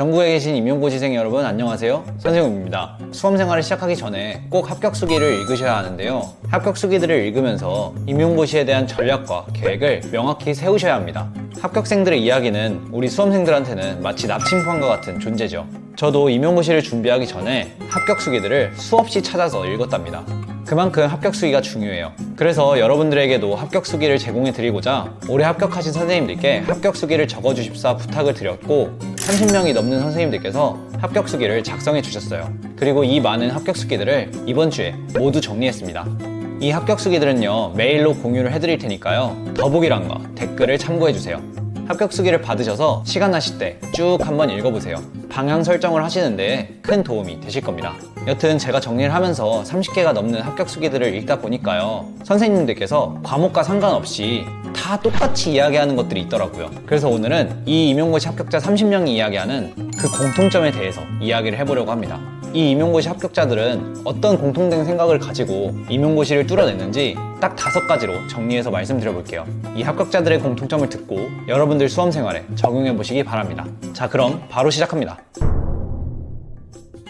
전국에 계신 임용고시생 여러분 안녕하세요. 선생님입니다. 수험생활을 시작하기 전에 꼭 합격 수기를 읽으셔야 하는데요. 합격 수기들을 읽으면서 임용고시에 대한 전략과 계획을 명확히 세우셔야 합니다. 합격생들의 이야기는 우리 수험생들한테는 마치 나침반과 같은 존재죠. 저도 임용고시를 준비하기 전에 합격 수기들을 수없이 찾아서 읽었답니다. 그만큼 합격 수기가 중요해요. 그래서 여러분들에게도 합격 수기를 제공해 드리고자 올해 합격하신 선생님들께 합격 수기를 적어 주십사 부탁을 드렸고 30명이 넘는 선생님들께서 합격 수기를 작성해 주셨어요. 그리고 이 많은 합격 수기들을 이번 주에 모두 정리했습니다. 이 합격 수기들은요 메일로 공유를 해드릴 테니까요 더보기란과 댓글을 참고해 주세요. 합격 수기를 받으셔서 시간 나실 때 쭉 한번 읽어보세요. 방향 설정을 하시는데 큰 도움이 되실 겁니다. 여튼 제가 정리를 하면서 30개가 넘는 합격 수기들을 읽다 보니까요. 선생님들께서 과목과 상관없이 다 똑같이 이야기하는 것들이 있더라고요. 그래서 오늘은 이 임용고시 합격자 30명이 이야기하는 그 공통점에 대해서 이야기를 해보려고 합니다. 이 임용고시 합격자들은 어떤 공통된 생각을 가지고 임용고시를 뚫어냈는지 딱 다섯 가지로 정리해서 말씀드려 볼게요. 이 합격자들의 공통점을 듣고 여러분들 수험 생활에 적용해 보시기 바랍니다. 자, 그럼 바로 시작합니다.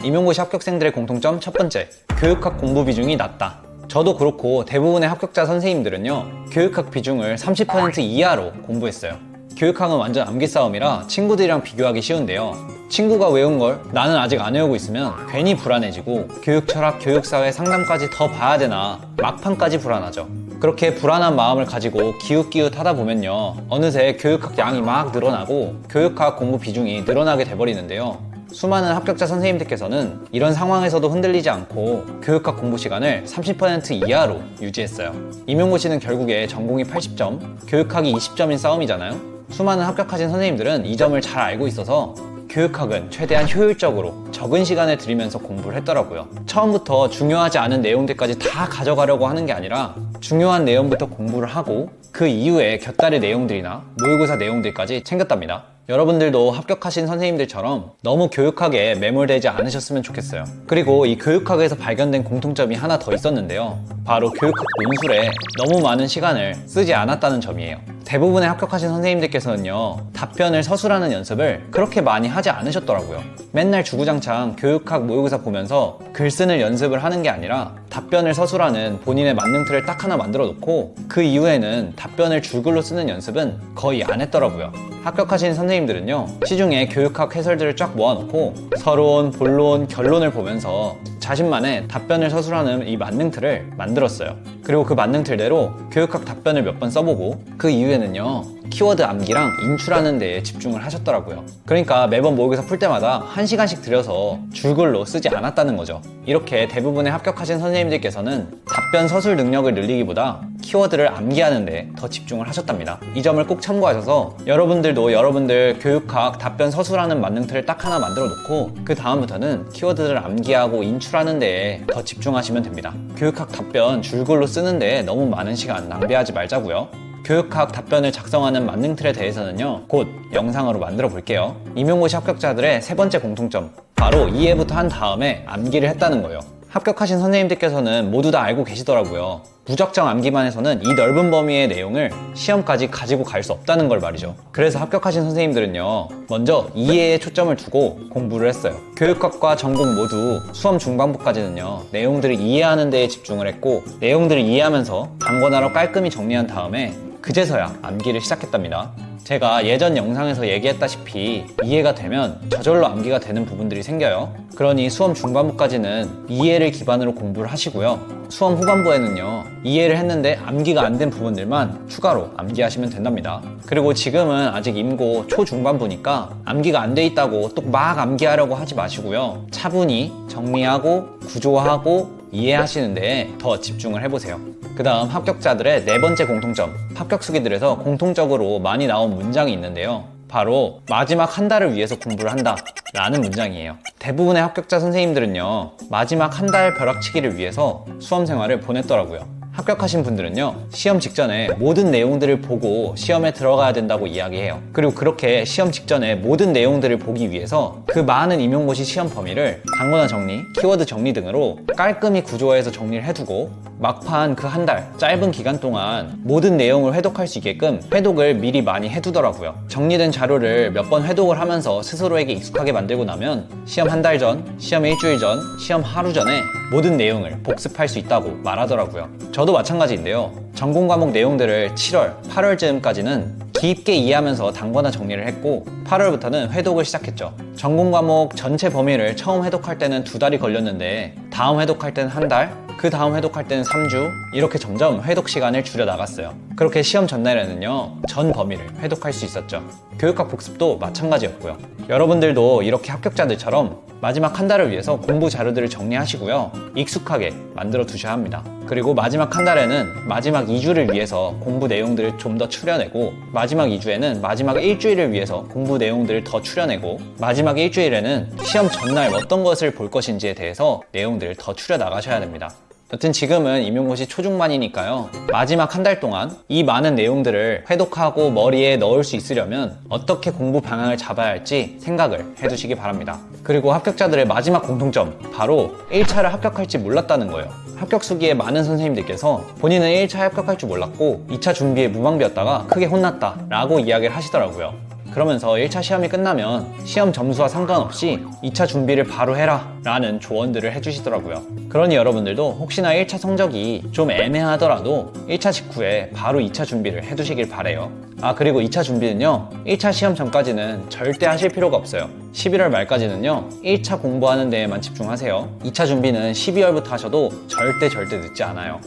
임용고시 합격생들의 공통점 첫 번째, 교육학 공부 비중이 낮다. 저도 그렇고 대부분의 합격자 선생님들은요, 교육학 비중을 30% 이하로 공부했어요. 교육학은 완전 암기 싸움이라 친구들이랑 비교하기 쉬운데요. 친구가 외운 걸 나는 아직 안 외우고 있으면 괜히 불안해지고 교육 철학, 교육 사회 상담까지 더 봐야 되나 막판까지 불안하죠. 그렇게 불안한 마음을 가지고 기웃기웃 하다 보면요. 어느새 교육학 양이 막 늘어나고 교육학 공부 비중이 늘어나게 돼버리는데요. 수많은 합격자 선생님들께서는 이런 상황에서도 흔들리지 않고 교육학 공부 시간을 30% 이하로 유지했어요. 임용고시는 결국에 전공이 80점, 교육학이 20점인 싸움이잖아요. 수많은 합격하신 선생님들은 이 점을 잘 알고 있어서 교육학은 최대한 효율적으로 적은 시간을 들이면서 공부를 했더라고요. 처음부터 중요하지 않은 내용들까지 다 가져가려고 하는 게 아니라 중요한 내용부터 공부를 하고 그 이후에 곁다리 내용들이나 모의고사 내용들까지 챙겼답니다. 여러분들도 합격하신 선생님들처럼 너무 교육학에 매몰되지 않으셨으면 좋겠어요. 그리고 이 교육학에서 발견된 공통점이 하나 더 있었는데요. 바로 교육학 논술에 너무 많은 시간을 쓰지 않았다는 점이에요. 대부분의 합격하신 선생님들께서는요, 답변을 서술하는 연습을 그렇게 많이 하지 않으셨더라고요. 맨날 주구장창 교육학 모의고사 보면서 글 쓰는 연습을 하는 게 아니라 답변을 서술하는 본인의 만능 틀을 딱 하나 만들어 놓고 그 이후에는 답변을 줄글로 쓰는 연습은 거의 안 했더라고요. 합격하신 선생님들은요, 시중에 교육학 해설들을 쫙 모아놓고 서론, 본론, 결론을 보면서 자신만의 답변을 서술하는 이 만능 틀을 만들었어요. 그리고 그 만능 틀대로 교육학 답변을 몇 번 써보고 그 이후에는요, 키워드 암기랑 인출하는 데에 집중을 하셨더라고요. 그러니까 매번 모의고사 풀 때마다 한 시간씩 들여서 줄글로 쓰지 않았다는 거죠. 이렇게 대부분의 합격하신 선생님 들께서는 답변 서술 능력을 늘리기보다 키워드를 암기하는 데 더 집중을 하셨답니다. 이 점을 꼭 참고하셔서 여러분들도 여러분들 교육학 답변 서술하는 만능 틀을 딱 하나 만들어 놓고 그 다음부터는 키워드를 암기하고 인출하는 데에 더 집중하시면 됩니다. 교육학 답변 줄글로 쓰는 데에 너무 많은 시간 낭비하지 말자고요. 교육학 답변을 작성하는 만능 틀에 대해서는요, 곧 영상으로 만들어 볼게요. 임용고시 합격자들의 세 번째 공통점, 바로 이해부터 한 다음에 암기를 했다는 거예요. 합격하신 선생님들께서는 모두 다 알고 계시더라고요. 무작정 암기만 해서는 이 넓은 범위의 내용을 시험까지 가지고 갈 수 없다는 걸 말이죠. 그래서 합격하신 선생님들은요, 먼저 이해에 초점을 두고 공부를 했어요. 교육학과 전공 모두 수험 중반부까지는요, 내용들을 이해하는 데에 집중을 했고, 내용들을 이해하면서 단권화로 깔끔히 정리한 다음에 그제서야 암기를 시작했답니다. 제가 예전 영상에서 얘기했다시피 이해가 되면 저절로 암기가 되는 부분들이 생겨요. 그러니 수험 중반부까지는 이해를 기반으로 공부를 하시고요. 수험 후반부에는요, 이해를 했는데 암기가 안 된 부분들만 추가로 암기하시면 된답니다. 그리고 지금은 아직 임고 초중반부니까 암기가 안 돼 있다고 또 막 암기하려고 하지 마시고요. 차분히 정리하고 구조하고 이해하시는데 더 집중을 해보세요. 그 다음 합격자들의 네 번째 공통점, 합격 수기들에서 공통적으로 많이 나온 문장이 있는데요. 바로 마지막 한 달을 위해서 공부를 한다 라는 문장이에요. 대부분의 합격자 선생님들은요, 마지막 한 달 벼락치기를 위해서 수험 생활을 보냈더라고요. 합격하신 분들은요, 시험 직전에 모든 내용들을 보고 시험에 들어가야 된다고 이야기해요. 그리고 그렇게 시험 직전에 모든 내용들을 보기 위해서 그 많은 임용고시 시험 범위를 단권화 정리, 키워드 정리 등으로 깔끔히 구조화해서 정리를 해두고 막판 그 한 달 짧은 기간 동안 모든 내용을 회독할 수 있게끔 회독을 미리 많이 해두더라고요. 정리된 자료를 몇 번 회독을 하면서 스스로에게 익숙하게 만들고 나면 시험 한 달 전, 시험 일주일 전, 시험 하루 전에 모든 내용을 복습할 수 있다고 말하더라고요. 저도 마찬가지인데요. 전공 과목 내용들을 7월, 8월쯤까지는 깊게 이해하면서 단권화 정리를 했고 8월부터는 회독을 시작했죠. 전공 과목 전체 범위를 처음 회독할 때는 두 달이 걸렸는데 다음 회독할 때는 한 달, 그 다음 회독할 때는 3주 이렇게 점점 회독 시간을 줄여 나갔어요. 그렇게 시험 전날에는요 전 범위를 회독할 수 있었죠. 교육학 복습도 마찬가지였고요. 여러분들도 이렇게 합격자들처럼 마지막 한 달을 위해서 공부 자료들을 정리하시고요. 익숙하게 만들어 두셔야 합니다. 그리고 마지막 한 달에는 마지막 2주를 위해서 공부 내용들을 좀 더 추려내고 마지막 2주에는 마지막 일주일을 위해서 공부 내용들을 더 추려내고 마지막 일주일에는 시험 전날 어떤 것을 볼 것인지에 대해서 내용들을 더 추려 나가셔야 됩니다. 여튼 지금은 임용고시 초중반이니까요. 마지막 한 달 동안 이 많은 내용들을 회독하고 머리에 넣을 수 있으려면 어떻게 공부 방향을 잡아야 할지 생각을 해두시기 바랍니다. 그리고 합격자들의 마지막 공통점, 바로 1차를 합격할지 몰랐다는 거예요. 합격 수기에 많은 선생님들께서 본인은 1차 합격할 줄 몰랐고 2차 준비에 무방비였다가 크게 혼났다 라고 이야기를 하시더라고요. 그러면서 1차 시험이 끝나면 시험 점수와 상관없이 2차 준비를 바로 해라 라는 조언들을 해주시더라고요. 그러니 여러분들도 혹시나 1차 성적이 좀 애매하더라도 1차 직후에 바로 2차 준비를 해두시길 바래요. 아 그리고 2차 준비는요 1차 시험 전까지는 절대 하실 필요가 없어요. 11월 말까지는요 1차 공부하는 데에만 집중하세요. 2차 준비는 12월부터 하셔도 절대 절대 늦지 않아요.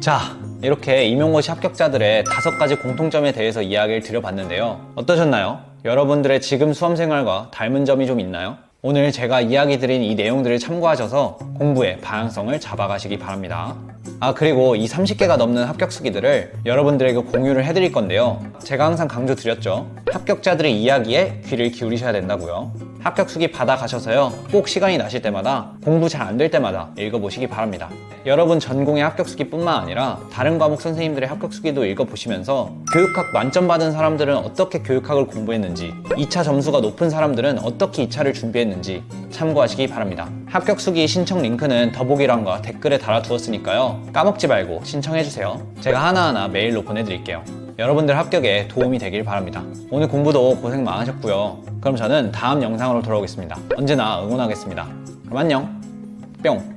자, 이렇게 임용고시 합격자들의 다섯 가지 공통점에 대해서 이야기를 드려봤는데요. 어떠셨나요? 여러분들의 지금 수험 생활과 닮은 점이 좀 있나요? 오늘 제가 이야기 드린 이 내용들을 참고하셔서 공부의 방향성을 잡아가시기 바랍니다. 아, 그리고 이 30개가 넘는 합격 수기들을 여러분들에게 공유를 해드릴 건데요. 제가 항상 강조 드렸죠. 합격자들의 이야기에 귀를 기울이셔야 된다고요. 합격 수기 받아 가셔서요. 꼭 시간이 나실 때마다 공부 잘 안 될 때마다 읽어보시기 바랍니다. 여러분 전공의 합격 수기뿐만 아니라 다른 과목 선생님들의 합격 수기도 읽어보시면서 교육학 만점 받은 사람들은 어떻게 교육학을 공부했는지 2차 점수가 높은 사람들은 어떻게 2차를 준비했는지 참고하시기 바랍니다. 합격 수기 신청 링크는 더보기란과 댓글에 달아두었으니까요. 까먹지 말고 신청해주세요. 제가 하나하나 메일로 보내드릴게요. 여러분들 합격에 도움이 되길 바랍니다. 오늘 공부도 고생 많으셨고요. 그럼 저는 다음 영상으로 돌아오겠습니다. 언제나 응원하겠습니다. 그럼 안녕. 뿅.